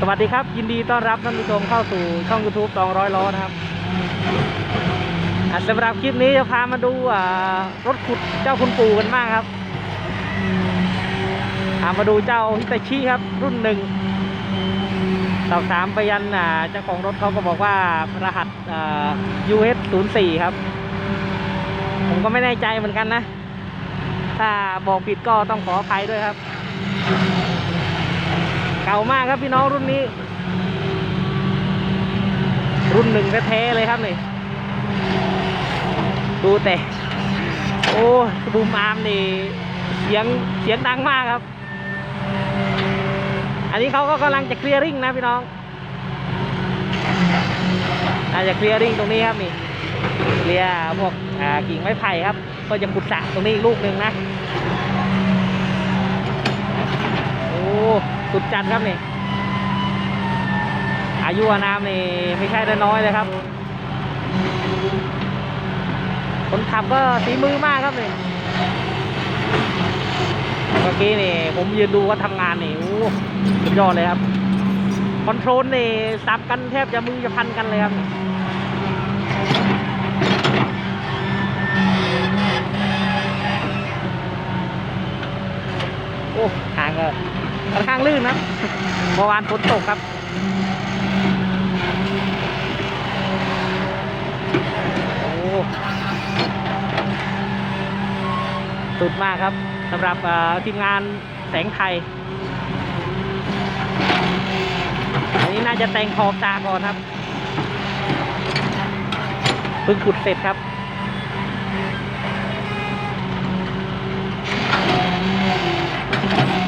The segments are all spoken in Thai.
สวัสดีครับ ยินดีต้อนรับท่านผู้ชมเข้าสู่ช่อง YouTube ตองร้อยล้อนะครับสำหรับคลิปนี้จะพามาดูรถขุดเจ้าคุณปู่กันบ้างครับพามาดูเจ้าฮิตาชิครับ รุ่นหนึ่งสอบถามไปยันเจ้าของรถเขาก็บอกว่ารหัสอ่า US 0 4 ครับ ผมก็ไม่แน่ใจเหมือนกันนะ ถ้าบอกผิดก็ต้องขออภัยด้วยครับ เก่ามากครับพี่น้องรุ่นนี้ รุ่นหนึ่งแท้ๆเลยครับนี่ดูแต่ โอ้บูมอาร์มนี่เสียงเสียงดังมากครับ อันนี้เขาก็กำลังจะเคลียร์ริ่งนะพี่น้องอาจจะเคลียร์ริ่งตรงนี้ครับนี่เคลียร์พวกกิ่งไม้ไผ่ครับ ก็จะขุดสระตรงนี้อีกลูกหนึ่งนะ โอ้ สุดจัดครับนี่ อายุอานามนี่ไม่ใช่น้อยเลยครับ คนขับก็สีมือมากครับนี่ เมื่อกี้นี่ ผมยืนดูว่าทำงานนี่โอ้สุดยอดเลยครับ คอนโทรลนี่สับกันแทบจะมือจะพันกันเลยครับโอ้ ก็ค่อนข้างลื่นนะเมื่อวานฝนตกครับโอ้สุดมากครับสำหรับทีมงานแสงไทยอันนี้น่าจะแต่งขอบตาก่อนครับเพิ่งขุดเสร็จครับ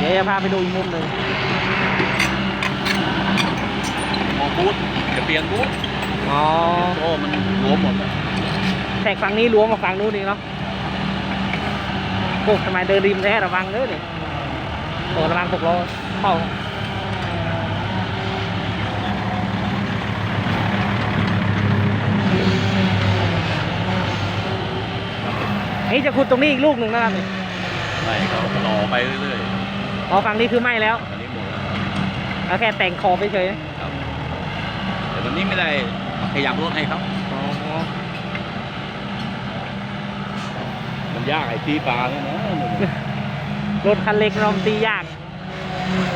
ดี๋ยวจะพาไปดูอีกมุมหนึ่งมองบูธจะเปลี่ยนบูธอ๋อโอ้มันรวมหมดอะแทกฝั่งนี้รวมกับฝั่งนู้นอีกเนาะโอ้ทำไมเดินริมแท้ระวังเด้อนี่โอ้ระวังตกล้อเข้าเฮ้ยจะขุดตรงนี้อีกลูกหนึ่งนะครับนี่ ไม่เขาต่อไปเรื่อย อ๋อฝั่งนี้คือไหม้แล้วๆอันนี้หมดแล้วแล้วแค่แต่งขอบไปเฉยครับแต่วันนี้ไม่ได้ขยับรถให้เขาอ๋อมันยากไอ้ตีปลาเนี่ยนะรถคันเล็กรอมตียาก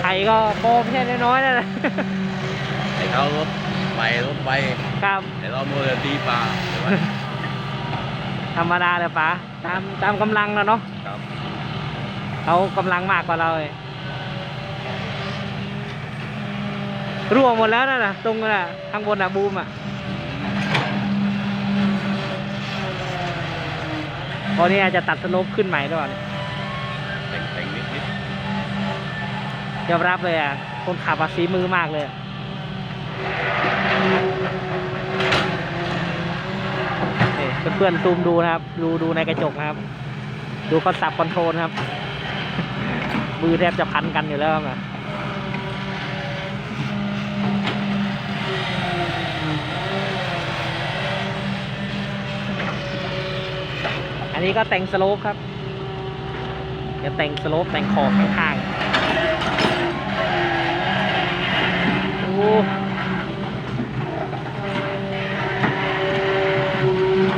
ไถก็โปไม่ใช่น้อยๆนะไอ้เขารถไปรถไปครับแต่เราโมจะตีปลาเดี๋ยวว่าธรรมดาเลยป๋าตามตามกำลังแล้วเนาะครับเขากำลังมากกว่าเราเลย รั่วหมดแล้วนะนะตรงน่ะข้างบนน่ะบูมอะตอนนี้อาจจะตัดสโลปขึ้นใหม่ด้วยก่อนแต่งแต่งนิดนิดยอมรับเลยอะ คนขับอะสีมือมากเลยอะนี่เพื่อนๆซูมดูนะครับ ดูดูในกระจกนะครับ ดูเขาสับคอนโทรลครับมือแทบจะพันกันอยู่แล้วนะ นนี้ก็แต่งสโลปครับจะแต่งสโลปแต่งขอบข้างๆโอ้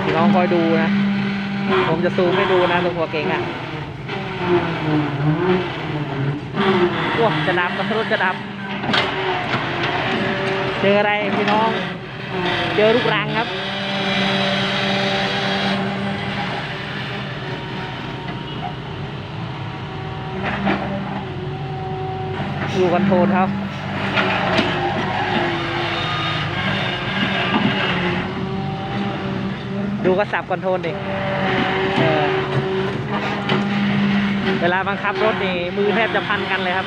พี่น้องคอยดูนะ ผมจะซูมให้ดูนะตรงหัวเก่งอะว้าจะดับรถจะดับ เจออะไรพี่น้อง เจอลูกรังครับ ดูคอนโทรลครับ ดูกระสับคอนโทรลดิเเวลาบังคับรถนี่มือแทบจะพันกันเลยครับ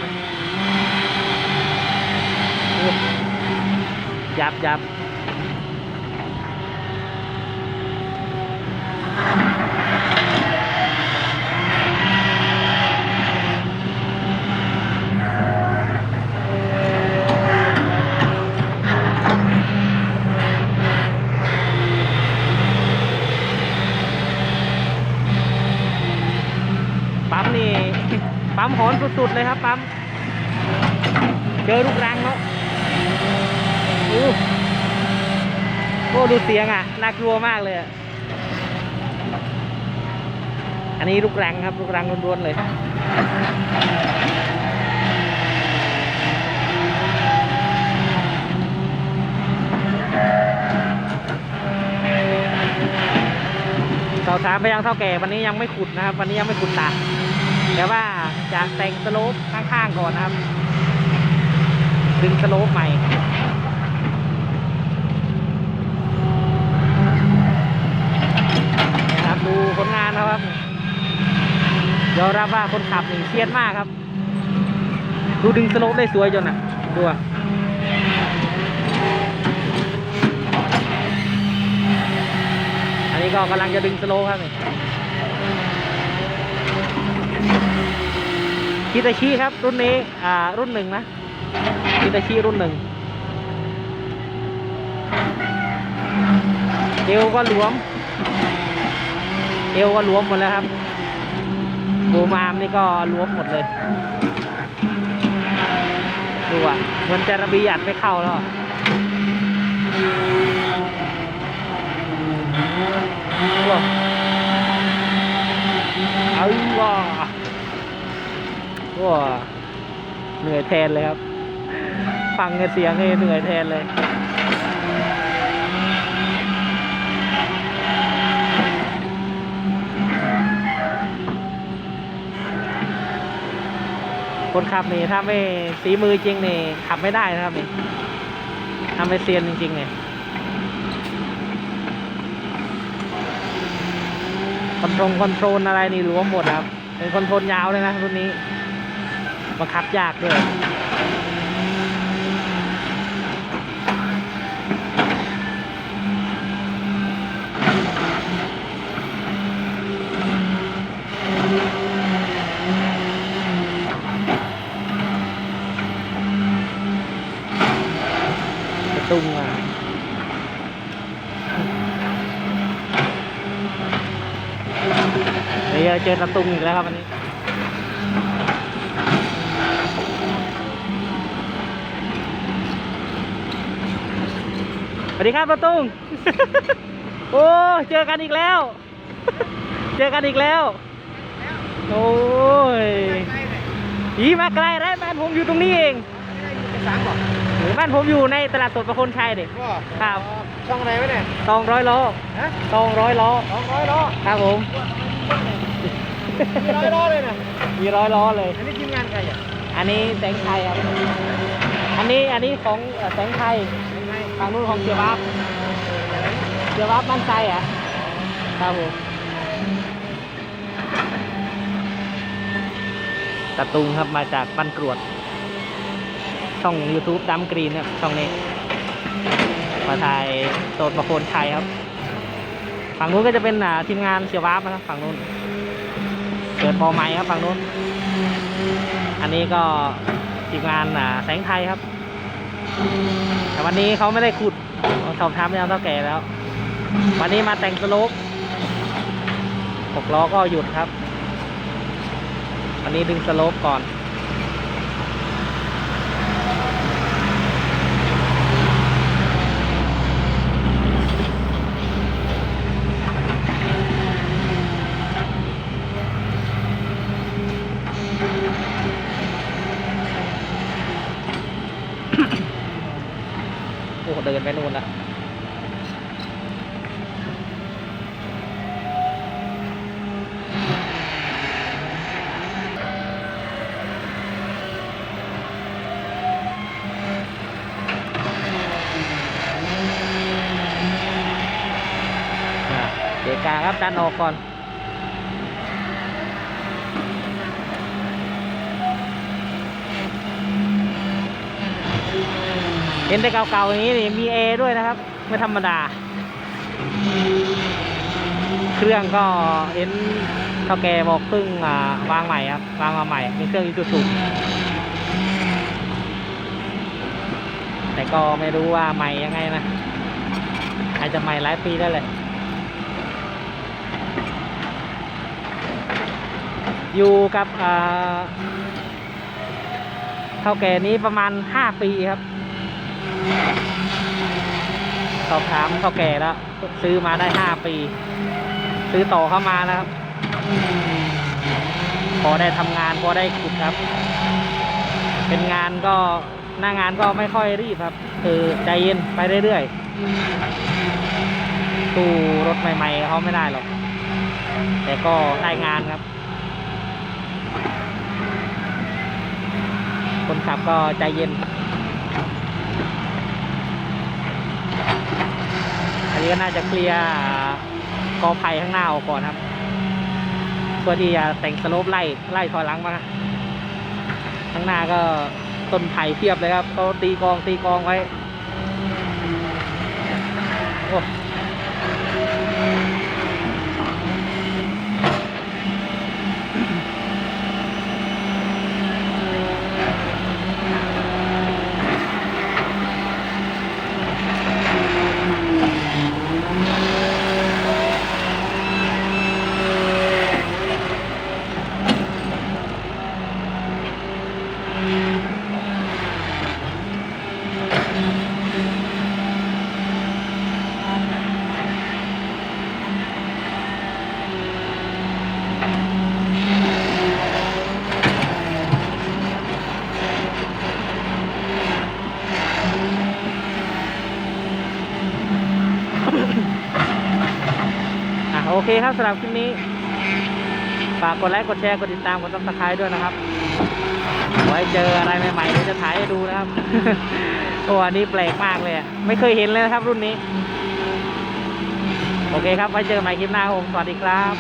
หยับยับ ปั๊มหอนสุดๆเลยครับปั๊มเจอลูกรังเนาะโอ้โอ้ดูเสียงอะน่ากลัวมากเลยอันนี้ลูกรังครับลูกรังล้วนๆเลยสอบถามไปยังเท่าแก่วันนี้ยังไม่ขุดนะครับ วันนี้ยังไม่ขุดตา แต่ว่าจะแต่งสโลปข้างๆก่อนนะครับ ดึงสโลปใหม่นะครับดูผลงานนะครับยอมรับว่าคนขับนี่เซียนมากครับ ดูดึงสโลปได้สวยจนอะดูอะอันนี้ก็กำลังจะดึงสโลปครับ นี่คิตาชิครับ รุ่นนี้ อ่า รุ่นหนึ่งนะคิตาชิรุ่นหนึ่งเอวก็หลวม เอวก็หลวมหมดแล้วครับบูมามนี่ก็หลวมหมดเลย ดูอะมันจะระเบียดไม่เข้าแล้วอาวเอาว้า ว้าเหนื่อยแทนเลยครับ ฟังเสียงนี่เหนื่อยแทนเลยคนขับนี่ถ้าไม่สีมือจริงนี่ขับไม่ได้นะครับนี่ทำไม่เซียนจริงๆเนี่ยคอนโทรลคอนโทรลอะไรนี่รวมหมดครับ เป็นคอนโทรลยาวเลยนะรุ่นนี้ บังคับยากด้วยกระตุ้งอะเดี๋ยวเจอตะตุ้งอีกแล้วครับวันนี้ สวัสดีครับประตุงโอ้เจอกันอีกแล้ว เจอกันอีกแล้ว โอ้ยอีมาไกลแล้วบ้านผมอยู่ตรงนี้เองสามบอกหรือบ้านผมอยู่ในตลาดสดประคนชัยเด็กก็ครับช่องไหนวะเนี่ยตองร้อยล้อฮะตองร้อยล้อสองร้อยล้อครับผมมีร้อยล้อเลยนะมีร้อยล้อเลย อันนี้ทีมงานใครอะ อันนี้แสงไทยครับ อันนี้อันนี้ของเอ่อแสงไทยยังไง ทางนู้นของเสียบับเสียบับมั่นใจอะครับผมตะตุงครับมาจากบ้านกรวด ช่อง YouTube ดัมกรีนครับช่องนี้ มาถ่ายโซนประโคนชัยครับ ฝั่งนู้นก็จะเป็นทีมงานเสียวับนะครับ ฝั่งนู้นเกิดบอไม้ครับฝั่งนู้น อันนี้ก็ทีมงานแสงไทยครับ แต่วันนี้เขาไม่ได้ขุดสอบถามไปยังเท่าแก่แล้ว วันนี้มาแต่งสโลปหกล้อก็หยุดครับ วันนี้ดึงสโลปก่อน เดินไปนู่นละอะเดกาครับดันออกก่อน เห็นแต่เก่าๆอย่างนี้นี่มีเอด้วยนะครับ ไม่ธรรมดา เครื่องก็เห็นเท่าแกบอกเพิ่งอ่าวางใหม่ครับวางมาใหม่เป็นเครื่องอีซูซูแต่ก็ไม่รู้ว่าใหม่ยังไงนะอาจจะใหม่หลายปีได้เลยอยู่กับอ่าเท่าแก่นี้ประมาณห้าปีครับ สอบถามเท่าแก่แล้ว ซื้อมาได้ห้าปี ซื้อต่อเข้ามาแล้วครับ พอได้ทำงานพอได้ขุดครับ เป็นงานก็หน้างานก็ไม่ค่อยรีบครับ คือใจเย็นไปเรื่อยๆตู้รถใหม่ๆเขาไม่ได้หรอก แต่ก็ได้งานครับ คนขับก็ใจเย็น นี้ก็น่าจะเคลียร์กอไผ่ข้างหน้าออกก่อนครับเพื่อที่จะแต่งสโลปไล่ไล่ถอยหลังมาข้างหน้าก็ต้นไผ่เทียบเลยครับเขาตีกองตีกองไว้โอ้ โอเคครับสำหรับคลิปนี้ ฝากกดไลค์กดแชร์กดติดตามกดซับสไครต์ด้วยนะครับ ไว้เจออะไรใหม่ๆเดี๋ยวจะถ่ายให้ดูนะครับโอ้อันนี้แปลกมากเลยไม่เคยเห็นเลยนะครับ รุ่นนี้ โอเคครับไว้เจอกันใหม่คลิปหน้าครับผมสวัสดีครับ